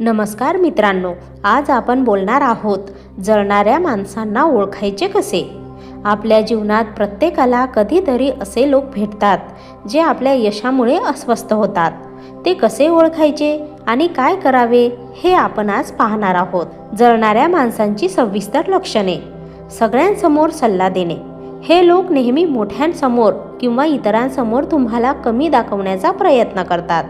नमस्कार मित्रांनो आज आपण बोलणार आहोत जळणाऱ्या माणसांना ओळखायचे कसे? आपल्या जीवनात प्रत्येकाला कधीतरी असे लोक भेटतात जे आपल्या यशामुळे अस्वस्थ होतात. ते कसे ओळखायचे आणि काय करावे हे आपण आज पाहणार आहोत. जळणाऱ्या माणसांची सविस्तर लक्षणे. सगळ्यांसमोर सल्ला देणे. हे लोक नेहमी मोठ्यांसमोर किंवा इतरांसमोर तुम्हाला कमी दाखवण्याचा प्रयत्न करतात.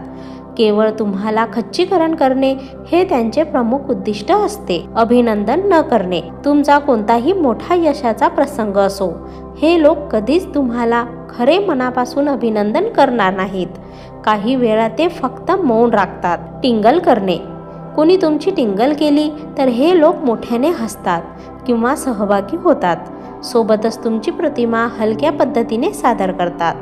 केवळ तुम्हाला खच्चीकरण करणे हे त्यांचे प्रमुख उद्दिष्ट असते. अभिनंदन न करणे तुमचा कोणताही मोठा यशाचा प्रसंग असो. हे लोक कधीच तुम्हाला खरे मनापासून अभिनंदन करणार नाहीत. काही वेळा ते फक्त मौन राखतात टिंगल करणे. कोणी तुमची टिंगल केली तर हे लोक मोठ्याने हसतात किंवा सहभागी होतात. सोबतच तुमची प्रतिमा हलक्या पद्धतीने सादर करतात.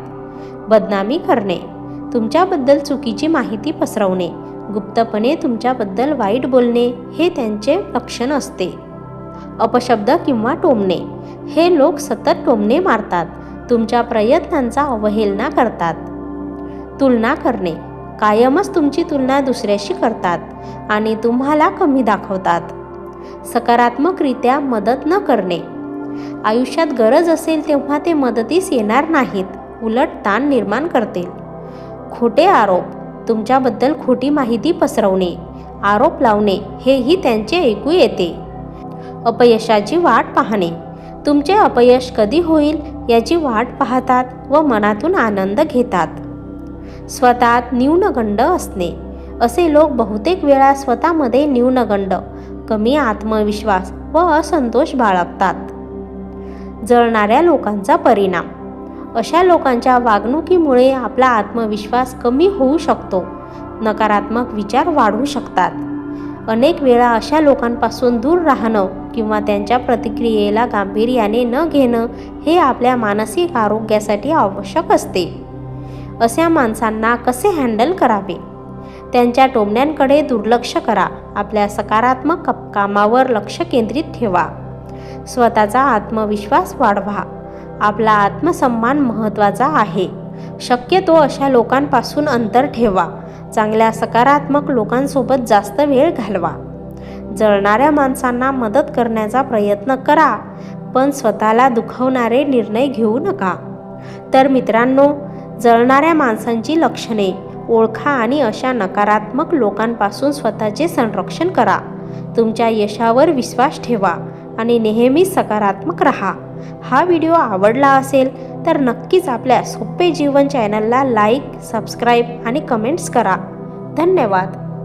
बदनामी करणे. तुमच्याबद्दल चुकीची माहिती पसरवणे गुप्तपणे तुमच्याबद्दल वाईट बोलणे हे त्यांचे लक्षण असते. अपशब्द किंवा टोमणे हे लोक सतत टोमणे मारतात तुमच्या प्रयत्नांचा अवहेलना करतात. तुलना करणे कायमच तुमची तुलना दुसऱ्याशी करतात आणि तुम्हाला कमी दाखवतात. सकारात्मकरित्या मदत न करणे आयुष्यात गरज असेल तेव्हा ते मदतीस येणार नाहीत उलट ताण निर्माण करतील. खोटे आरोप तुमच्याबद्दल खोटी माहिती पसरवणे आरोप लावणे हेही त्यांचे ऐकू येते. अपयशाची वाट पाहणे. तुमचे अपयश कधी होईल याची वाट पाहतात व मनातून आनंद घेतात. स्वतःत न्यूनगंड असणे. असे लोक बहुतेक वेळा स्वतःमध्ये न्यूनगंड कमी आत्मविश्वास व असंतोष बाळगतात. जळणाऱ्या लोकांचा परिणाम. अशा लोकांच्या वागणुकीमुळे आपला आत्मविश्वास कमी होऊ शकतो. नकारात्मक विचार वाढू शकतात. अनेक वेळा अशा लोकांपासून दूर राहणं किंवा त्यांच्या प्रतिक्रियेला गांभीर्याने न घेणं हे आपल्या मानसिक आरोग्यासाठी आवश्यक असते. अशा माणसांना कसे हँडल करावे? त्यांच्या टोमण्यांकडे दुर्लक्ष करा. आपल्या सकारात्मक कामावर लक्ष केंद्रित ठेवा. स्वतःचा आत्मविश्वास वाढवा. आपला आत्मसन्मान महत्त्वाचा आहे. शक्यतो अशा लोकांपासून अंतर ठेवा. चांगल्या सकारात्मक लोकांसोबत जास्त वेळ घालवा. जळणाऱ्या माणसांना मदत करण्याचा प्रयत्न करा पण स्वतःला दुखवणारे निर्णय घेऊ नका. तर मित्रांनो जळणाऱ्या माणसांची लक्षणे ओळखा आणि अशा नकारात्मक लोकांपासून स्वतःचे संरक्षण करा. तुमच्या यशावर विश्वास ठेवा. आणि नेहमी सकारात्मक राहा. हा व्हिडिओ आवडला असेल तर नक्कीच आपल्या सोपे जीवन चॅनलला लाईक सबस्क्राईब आणि कमेंट्स करा. धन्यवाद.